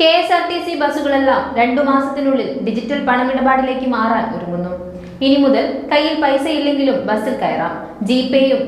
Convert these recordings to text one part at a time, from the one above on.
K S R T C ബസ്സുകളെല്ലാം രണ്ടു മാസത്തിനുള്ളിൽ digital പണമിടപാടിലേക്ക് മാറാൻ ഒരുങ്ങുന്നു. ഇനി മുതൽ കയ്യിൽ പൈസ ഇല്ലെങ്കിലും ബസ്സിൽ കയറാം. ജിപേയും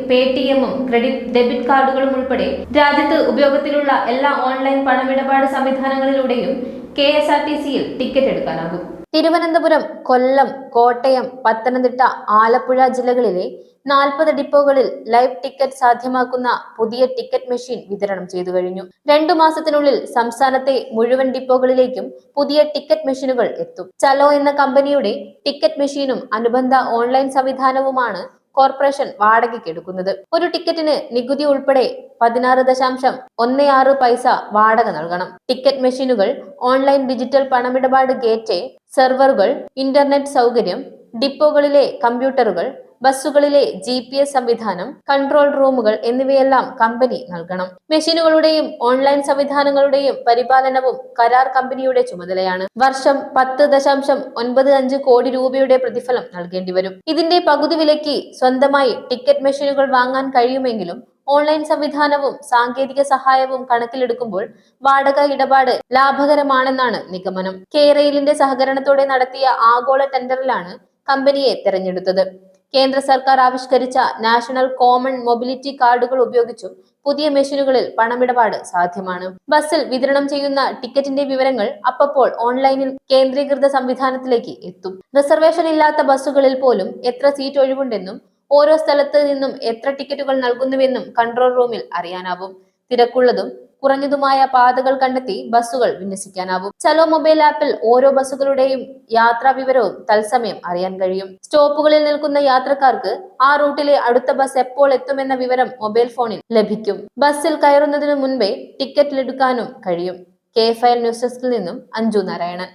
എമ്മും ക്രെഡിറ്റ് ഡെബിറ്റ് കാർഡുകളും ഉൾപ്പെടെ രാജ്യത്ത് ഉപയോഗത്തിലുള്ള എല്ലാ ഓൺലൈൻ പണമിടപാട് സംവിധാനങ്ങളിലൂടെയും കെ എസ് ആർ ടി സിയിൽ ടിക്കറ്റ് എടുക്കാനാകും. തിരുവനന്തപുരം കൊല്ലം കോട്ടയം പത്തനംതിട്ട ആലപ്പുഴ ജില്ലകളിലെ നാൽപ്പത് ഡിപ്പോകളിൽ ലൈവ് ടിക്കറ്റ് സാധ്യമാക്കുന്ന പുതിയ ടിക്കറ്റ് മെഷീൻ വിതരണം ചെയ്തു കഴിഞ്ഞു. രണ്ടു മാസത്തിനുള്ളിൽ സംസ്ഥാനത്തെ മുഴുവൻ ഡിപ്പോകളിലേക്കും പുതിയ ടിക്കറ്റ് മെഷീനുകൾ എത്തും. ചലോ എന്ന കമ്പനിയുടെ ടിക്കറ്റ് മെഷീനും അനുബന്ധ ഓൺലൈൻ സംവിധാനവുമാണ് കോർപ്പറേഷൻ വാടകയ്ക്ക് എടുക്കുന്നത്. ഒരു ടിക്കറ്റിന് നികുതി ഉൾപ്പെടെ പതിനാറ് ദശാംശം ഒന്ന് ആറ് പൈസ വാടക നൽകണം. ടിക്കറ്റ് മെഷീനുകൾ ഓൺലൈൻ ഡിജിറ്റൽ പണമിടപാട് ഗേറ്റ് സെർവറുകൾ ഇന്റർനെറ്റ് സൗകര്യം ഡിപ്പോകളിലെ കമ്പ്യൂട്ടറുകൾ ബസ്സുകളിലെ ജി സംവിധാനം കൺട്രോൾ റൂമുകൾ എന്നിവയെല്ലാം കമ്പനി നൽകണം. മെഷീനുകളുടെയും ഓൺലൈൻ സംവിധാനങ്ങളുടെയും പരിപാലനവും കരാർ കമ്പനിയുടെ ചുമതലയാണ്. വർഷം പത്ത് ദശാംശം ഒൻപത് അഞ്ച് കോടി രൂപയുടെ പ്രതിഫലം നൽകേണ്ടി വരും. ഇതിന്റെ പകുതി വിലയ്ക്ക് സ്വന്തമായി ടിക്കറ്റ് മെഷീനുകൾ വാങ്ങാൻ കഴിയുമെങ്കിലും ഓൺലൈൻ സംവിധാനവും സാങ്കേതിക സഹായവും കണക്കിലെടുക്കുമ്പോൾ വാടക ഇടപാട് ലാഭകരമാണെന്നാണ് നിഗമനം. കെ റെയിലിന്റെ സഹകരണത്തോടെ നടത്തിയ ആഗോള ടെൻഡറിലാണ് കമ്പനിയെ തെരഞ്ഞെടുത്തത്. കേന്ദ്ര സർക്കാർ ആവിഷ്കരിച്ച നാഷണൽ കോമൺ മൊബിലിറ്റി കാർഡുകൾ ഉപയോഗിച്ചും പുതിയ മെഷീനുകളിൽ പണമിടപാട് സാധ്യമാണ്. ബസ്സിൽ വിതരണം ചെയ്യുന്ന ടിക്കറ്റിന്റെ വിവരങ്ങൾ അപ്പപ്പോൾ ഓൺലൈനിൽ കേന്ദ്രീകൃത സംവിധാനത്തിലേക്ക് എത്തും. റിസർവേഷൻ ഇല്ലാത്ത ബസ്സുകളിൽ പോലും എത്ര സീറ്റ് ഒഴിവുണ്ടെന്നും ഓരോ സ്ഥലത്ത് നിന്നും എത്ര ടിക്കറ്റുകൾ നൽകുന്നുവെന്നും കൺട്രോൾ റൂമിൽ അറിയാനാവും. തിരക്കുള്ളതും കുറഞ്ഞതുമായ പാതകൾ കണ്ടെത്തി ബസ്സുകൾ വിന്യസിക്കാനാവും. ചലോ മൊബൈൽ ആപ്പിൽ ഓരോ ബസ്സുകളുടെയും യാത്രാ വിവരവും തത്സമയം അറിയാൻ കഴിയും. സ്റ്റോപ്പുകളിൽ നിൽക്കുന്ന യാത്രക്കാർക്ക് ആ റൂട്ടിലെ അടുത്ത ബസ് എപ്പോൾ എത്തുമെന്ന വിവരം മൊബൈൽ ഫോണിൽ ലഭിക്കും. ബസ്സിൽ കയറുന്നതിനു മുൻപേ ടിക്കറ്റ് എടുക്കാനും കഴിയും. കെ ഫയൽ ന്യൂസ് ഡെസ്കിൽ നിന്നും അഞ്ജു നാരായണൻ.